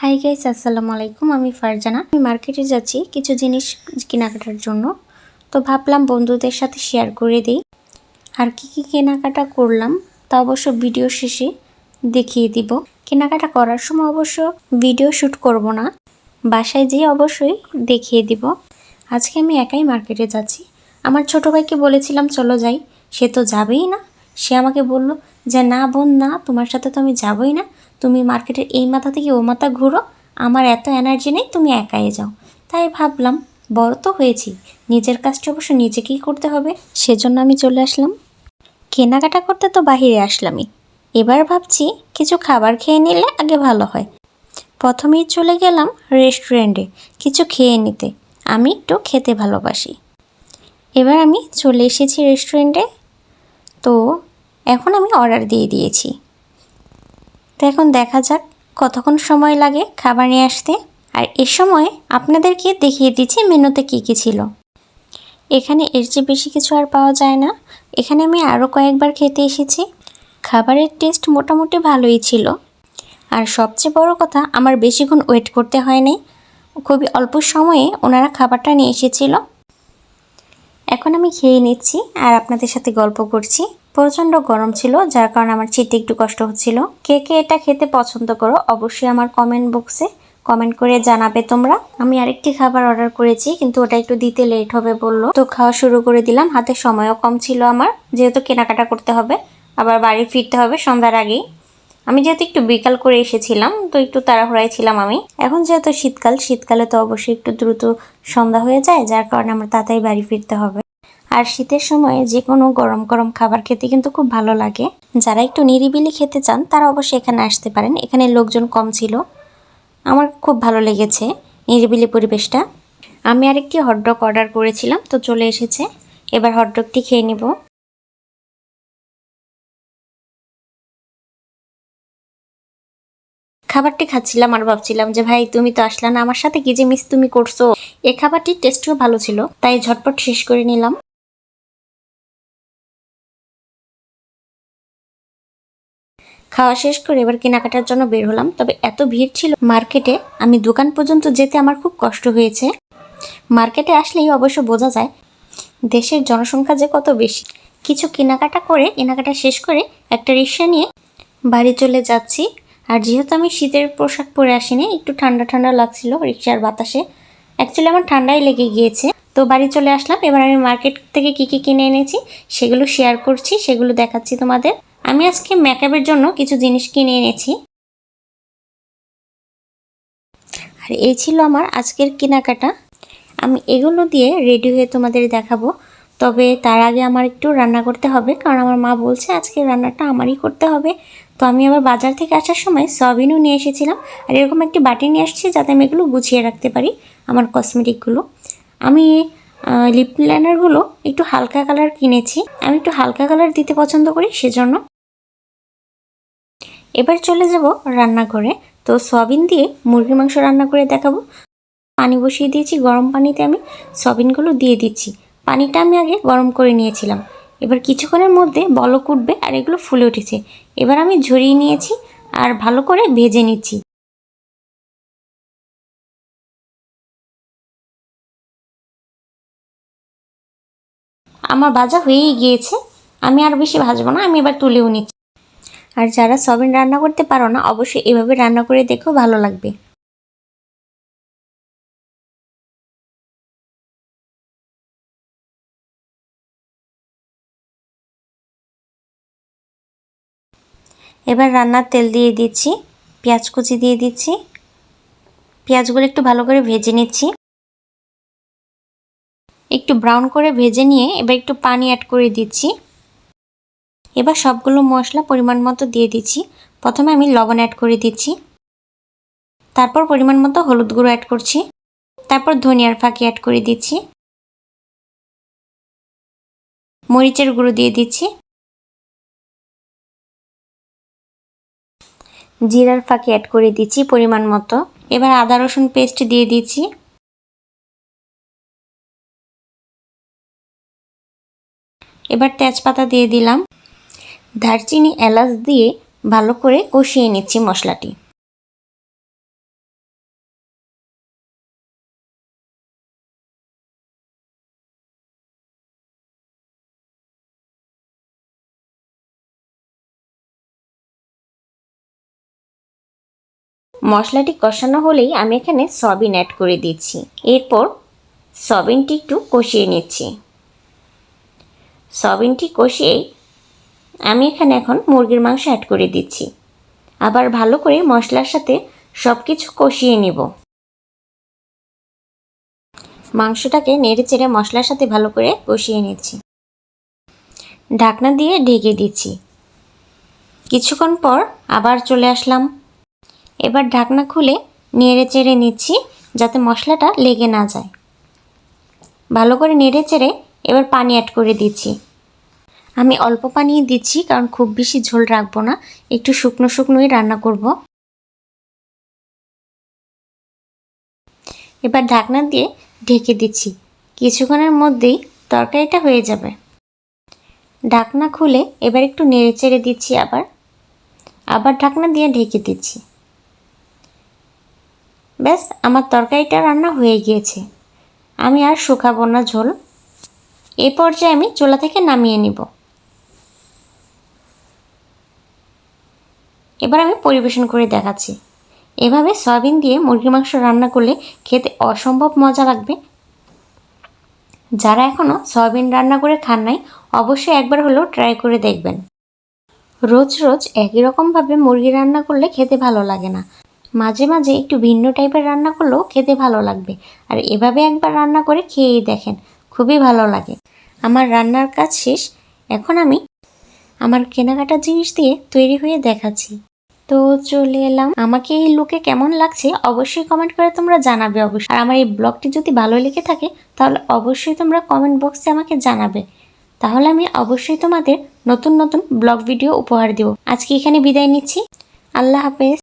Hi guys আসসালামু আলাইকুম, আমি ফারজানা। আমি মার্কেটে যাচ্ছি কিছু জিনিস কেনাকাটার জন্য। তো ভাবলাম বন্ধুদের সাথে শেয়ার করে দিই। আর কি কি কেনাকাটা করলাম, তা অবশ্য ভিডিও শেষে দেখিয়ে দিব। কেনাকাটা করার সময় অবশ্য ভিডিও শ্যুট করব না। বাসায় যেয়ে অবশ্যই দেখিয়ে দিব। আজকে আমি একাই মার্কেটে যাচ্ছি। আমার ছোট ভাইকে বলেছিলাম, চলো যাই। সে তো যাবেই না। সে আমাকে বলল যে, না বোন, না, তোমার সাথে তো আমি যাবই না। তুমি মার্কেটের এই মাথা থেকে ও মাথা ঘুরো। আমার এত এনার্জি নেই, তুমি একাই যাও। তাই ভাবলাম, বড় তো হয়েছি। নিজের কাজটা অবশ্য নিজেকেই করতে হবে। সেজন্য আমি চলে আসলাম। কেনাকাটা করতে তো বাহিরে আসলামই। এবার ভাবছি, কিছু খাবার খেয়ে নিলে আগে ভালো হয়। প্রথমেই চলে গেলাম রেস্টুরেন্টে কিছু খেয়ে নিতে। আমি একটু খেতে ভালোবাসি। এবার আমি চলে এসেছি রেস্টুরেন্টে তো এখন আমি অর্ডার দিয়ে দিয়েছি। তো এখন দেখা যাক কতক্ষণ সময় লাগে খাবার নিয়ে আসতে। আর এ সময় আপনাদেরকে দেখিয়ে দিচ্ছি মেনুতে কী কী ছিল। এখানে এর চেয়ে বেশি কিছু আর পাওয়া যায় না। এখানে আমি আরও কয়েকবার খেতে এসেছি। খাবারের টেস্ট মোটামুটি ভালোই ছিল। আর সবচেয়ে বড় কথা, আমার বেশিক্ষণ ওয়েট করতে হয়নি। খুবই অল্প সময়ে ওনারা খাবারটা নিয়ে এসেছিল। এখন আমি খেয়ে নিচ্ছি আর আপনাদের সাথে গল্প করছি। প্রচণ্ড গরম ছিল, যার কারণে আমার চিতে একটু কষ্ট হচ্ছিল। কে কে এটা খেতে পছন্দ করো, অবশ্যই আমার কমেন্ট বক্সে কমেন্ট করে জানাবে তোমরা। আমি আরেকটি খাবার অর্ডার করেছি, কিন্তু ওটা একটু দিতে লেট হবে বলল। তো খাওয়া শুরু করে দিলাম, হাতে সময়ও কম ছিল আমার, যেহেতু কেনাকাটা করতে হবে, আবার বাড়ি ফিরতে হবে সন্ধ্যার আগেই। আমি যেহেতু একটু বিকাল করে এসেছিলাম, তো একটু তাড়াহুড়াই ছিলাম আমি। এখন যেহেতু শীতকাল, শীতকালে তো অবশ্যই একটু দ্রুত সন্ধ্যা হয়ে যায়, যার কারণে আমার তাড়াতাড়ি বাড়ি ফিরতে হবে। আর শীতের সময়ে যে কোনো গরম গরম খাবার খেতে কিন্তু খুব ভালো লাগে। যারা একটু নিরিবিলি খেতে চান, তারা অবশ্যই এখানে আসতে পারেন। এখানে লোকজন কম ছিল। আমার খুব ভালো লেগেছে নিরিবিলি পরিবেশটা। আমি আরেকটি হটডগ অর্ডার করেছিলাম, তো চলে এসেছে। এবার হটডগটি খেয়ে নিব। খাবারটি খাচ্ছিলাম আর ভাবছিলাম যে, ভাই, তুমি তো আসলা না আমার সাথে? কি যে মিস তুমি করছ? এই খাবারটির টেস্টও ভালো ছিল, তাই ঝটপট শেষ করে নিলাম। খাওয়া শেষ করে এবার কেনাকাটার জন্য বের হলাম। তবে এত ভিড় ছিল মার্কেটে, আমি দোকান পর্যন্ত যেতে আমার খুব কষ্ট হয়েছে। মার্কেটে আসলেই অবশ্য বোঝা যায়, দেশের জনসংখ্যা যে কত বেশি। কিছু কেনাকাটা করে, কেনাকাটা শেষ করে একটা রিক্সা নিয়ে বাড়ি চলে যাচ্ছি। আর যেহেতু আমি শীতের পোশাক পরে আসিনি, একটু ঠান্ডা ঠান্ডা লাগছিল রিক্সার বাতাসে। অ্যাকচুয়ালি আমার ঠান্ডাই লেগে গিয়েছে। তো বাড়ি চলে আসলাম, এবার আমি মার্কেট থেকে কি কি কিনে এনেছি, সেগুলো শেয়ার করছি, সেগুলো দেখাচ্ছি তোমাদের। আমি আজকে মেকআপের জন্য কিছু জিনিস কিনে এনেছি। আর এই ছিল আমার আজকের কেনাকাটা। আমি এগুলো দিয়ে রেডি হয়ে তোমাদের দেখাবো। তবে তার আগে আমার একটু রান্না করতে হবে, কারণ আমার মা বলছে আজকে রান্নাটা আমারই করতে হবে। তো আমি আবার বাজার থেকে আসার সময় সবিনও নিয়ে এসেছিলাম। আর এরকম একটি বাটি নিয়ে আসছি যাতে আমি এগুলো গুছিয়ে রাখতে পারি আমার কসমেটিকগুলো আমি লিপ লাইনারগুলো একটু হালকা কালার কিনেছি। আমি একটু হালকা কালার দিতে পছন্দ করি সেজন্য। এবার চলে যাব রান্নাঘরে। তো সয়াবিন দিয়ে মুরগির মাংস রান্না করে দেখাবো। পানি বসিয়ে দিয়েছি, গরম পানিতে আমি সয়াবিনগুলো দিয়ে দিচ্ছি। পানিটা আমি আগে গরম করে নিয়েছিলাম। এবার কিছুক্ষণের মধ্যে বলক উঠবে আর এগুলো ফুলে উঠেছে। এবার আমি ঝরিয়ে নিয়েছি আর ভালো করে ভেজে নিচ্ছি। আমার ভাজা হয়েই গিয়েছে। আমি আর বেশি ভাজবো না, আমি এবার তুলেও নিচ্ছি। আর যারা সবিন রান্না করতে পারো না, অবশ্যই এভাবে রান্না করে দেখো, ভালো লাগবে। এবার রান্নার তেল দিয়ে দিচ্ছি, পেঁয়াজ কুচি দিয়ে দিচ্ছি। পেঁয়াজগুলো একটু ভালো করে ভেজে নিচ্ছি। একটু ব্রাউন করে ভেজে নিয়ে এবার একটু পানি অ্যাড করে দিচ্ছি। এবার সবগুলো মশলা পরিমাণ মতো দিয়ে দিচ্ছি। প্রথমে আমি লবণ অ্যাড করে দিচ্ছি। তারপর পরিমাণ মতো হলুদ গুঁড়ো অ্যাড করছি। তারপর ধনিয়ার ফাঁকি অ্যাড করে দিচ্ছি। মরিচের গুঁড়ো দিয়ে দিচ্ছি। জিরার ফাঁকি অ্যাড করে দিচ্ছি পরিমাণ মতো। এবার আদা, রসুন পেস্ট দিয়ে দিচ্ছি। এবার তেজপাতা দিয়ে দিলাম। দারচিনি এলাচ দিয়ে ভালো করে কষিয়ে নিচ্ছি মশলাটি। মশলাটি কষানো হলেই আমি এখানে সবিন অ্যাড করে দিচ্ছি। এরপর সবিনটি একটু কষিয়ে নিচ্ছি। সবিনটি কষিয়ে আমি এখানে এখন মুরগির মাংস অ্যাড করে দিচ্ছি। আবার ভালো করে মশলার সাথে সব কিছু কষিয়ে নিব। মাংসটাকে নেড়ে চেড়ে মশলার সাথে ভালো করে কষিয়ে নিচ্ছি। ঢাকনা দিয়ে ঢেকে দিচ্ছি। কিছুক্ষণ পর আবার চলে আসলাম। এবার ঢাকনা খুলে নেড়ে চেড়ে নিচ্ছি যাতে মশলাটা লেগে না যায়। ভালো করে নেড়ে চেড়ে এবার পানি অ্যাড করে দিচ্ছি। আমি অল্প পানি দিচ্ছি, কারণ খুব বেশি ঝোল রাখব না। একটু শুকনো শুকনোই রান্না করব। এবার ঢাকনা দিয়ে ঢেকে দিচ্ছি। কিছুক্ষণের মধ্যেই তরকারিটা হয়ে যাবে। ঢাকনা খুলে এবার একটু নেড়ে চেড়ে দিচ্ছি আবার। আবার ঢাকনা দিয়ে ঢেকে দিচ্ছি। ব্যাস, আমার তরকারিটা রান্না হয়ে গিয়েছে। আমি আর শুকাবো না ঝোল। এই পর্যায়ে আমি চুলা থেকে নামিয়ে নিব। এবার আমি পরিবেশন করে দেখাচ্ছি। এভাবে সয়াবিন দিয়ে মুরগির মাংস রান্না করলে খেতে অসম্ভব মজা লাগবে। যারা এখনও সয়াবিন রান্না করে খান নাই, অবশ্যই একবার হলেও ট্রাই করে দেখবেন। রোজ রোজ একই রকমভাবে মুরগি রান্না করলে খেতে ভালো লাগে না। মাঝে মাঝে একটু ভিন্ন টাইপের রান্না করলেও খেতে ভালো লাগবে। আর এভাবে একবার রান্না করে খেয়েই দেখেন, খুবই ভালো লাগে। আমার রান্নার কাজ শেষ, এখন আমি আমার কেনাকাটা জিনিস দিয়ে তৈরি হয়ে দেখাচ্ছি। তো চলে এলাম। আমাকে এই লুকে কেমন লাগছে অবশ্যই কমেন্ট করে তোমরা জানাবে অবশ্যই। আর আমার এই ব্লগটি যদি ভালো লেগে থাকে, তাহলে অবশ্যই তোমরা কমেন্ট বক্সে আমাকে জানাবে। তাহলে আমি অবশ্যই তোমাদের নতুন নতুন ব্লগ ভিডিও উপহার দেব। আজকে এখানে বিদায় নিচ্ছি। আল্লাহ হাফেজ।